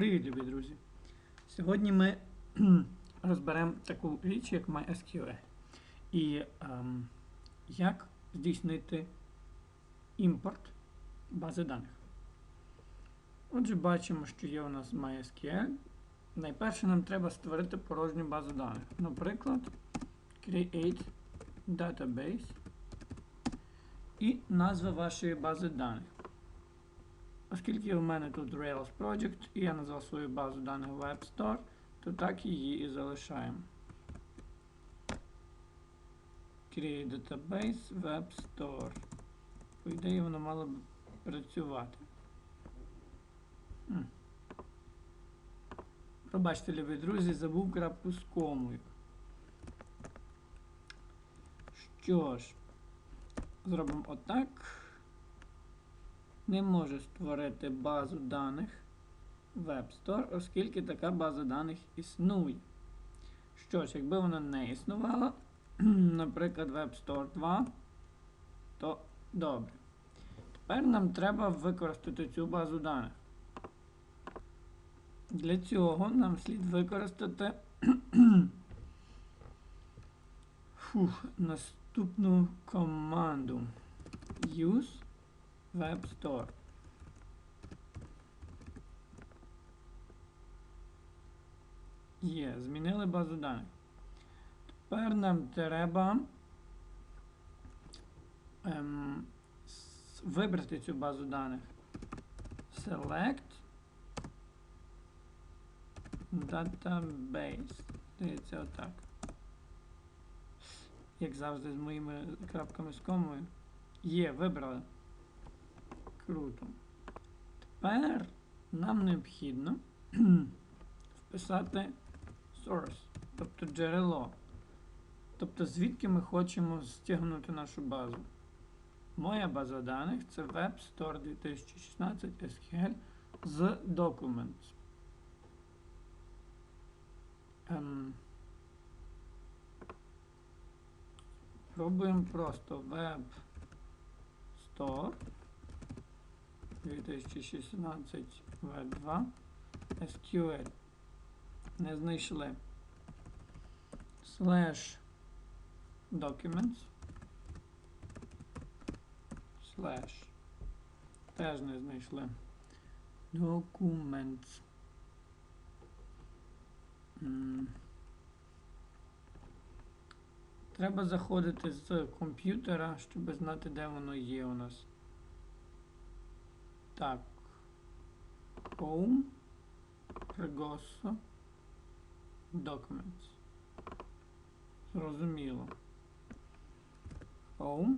Привіт, любі друзі! Сьогодні ми розберемо таку річ, як MySQL. І ем, як здійснити імпорт бази даних. Отже, бачимо, що є у нас MySQL. Найперше нам треба створити порожню базу даних. Наприклад, create database і назва вашої бази даних. Оскільки у мене тут Rails Project і я назвав свою базу даних Web Store, то так її і залишаємо. Create Database Web Store. По ідеї воно мало б працювати. Пробачте, любі друзі, забув крапку з комою. Що ж, зробимо отак не може створити базу даних Web Store, оскільки така база даних існує. Що ж, якби вона не існувала, наприклад, Web Store 2, то добре. Тепер нам треба використати цю базу даних. Для цього нам слід використати фух, наступну команду use Web Store. Є, змінили базу даних. Тепер нам треба ем, вибрати цю базу даних. Select Database. Здається, отак. Як завжди з моїми крапками з комою. Є, вибрали. Круто. Тепер нам необхідно вписати source, тобто джерело. Тобто звідки ми хочемо стягнути нашу базу. Моя база даних це Web Store 2016 SQL з Documents. Ем, пробуємо просто Web Store 2016 V2 SQL. Не знайшли. Slash Documents. Slash. Теж не знайшли. Documents. Треба заходити з комп'ютера, щоб знати, де воно є у нас. Так. Home. Pregoso. Documents. Зрозуміло. Home.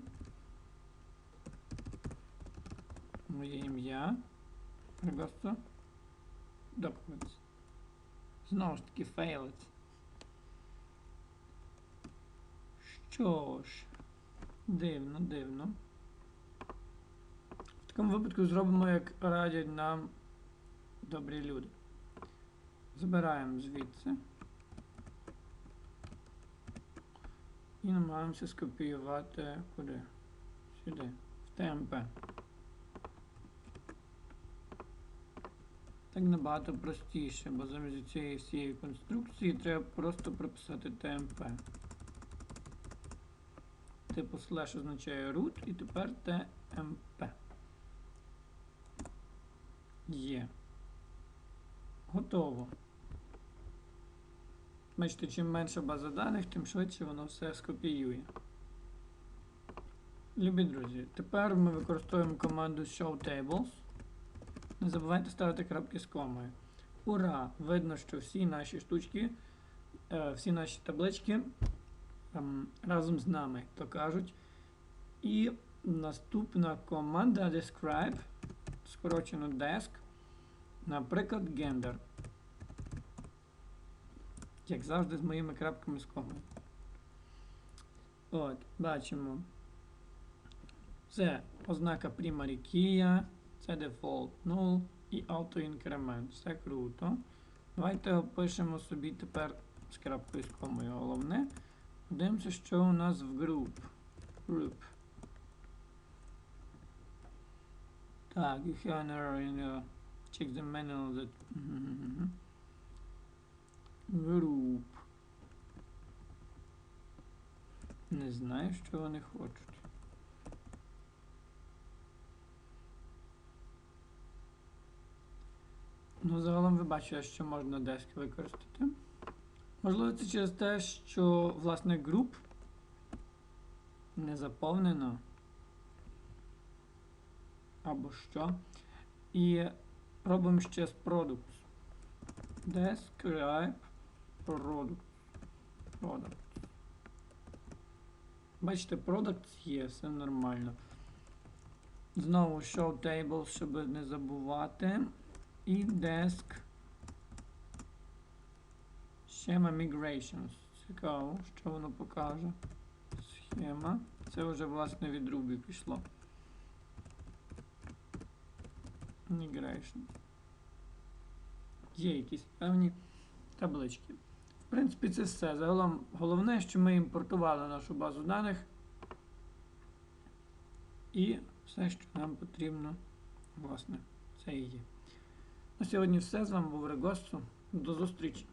Моє ім'я. Pregoso. Documents. Знову ж таки failed. Що ж. Дивно, дивно. В такому випадку зробимо, як радять нам добрі люди. Забираємо звідси. І намагаємося скопіювати куди? Сюди. В ТМП. Так набагато простіше, бо замість цієї всієї конструкції треба просто прописати ТМП. Типу слеш означає root і тепер TMP. Є. Готово. Бачите, чим менша база даних, тим швидше воно все скопіює. Любі друзі, тепер ми використовуємо команду showTables. Не забувайте ставити крапки з комою. Ура! Видно, що всі наші штучки, е, всі наші таблички ем, разом з нами, то кажуть. І наступна команда describe, скорочено desk, наприклад, gender. Як завжди, з моїми крапками з комою. От, бачимо. Це ознака primary key, це default null і auto-increment. Все круто. Давайте опишемо собі тепер з крапкою з комою головне. Дивимося, що у нас в group. Group. Так, you have an error in your Check the manual that... Group. Не знаю, що вони хочуть. Ну, загалом ви бачите, що можна деск використати. Можливо, це через те, що власне груп не заповнено. Або що. І робимо ще з products. Describe product. Product. Бачите, products є, все нормально. Знову show table, щоб не забувати. І desk. Схема migrations. Цікаво, що воно покаже. Схема. Це вже власне від Ruby пішло. Migration. Є якісь певні таблички. В принципі, це все. Загалом головне, що ми імпортували нашу базу даних. І все, що нам потрібно, власне, це і є. На сьогодні все. З вами був Регосу. До зустрічі!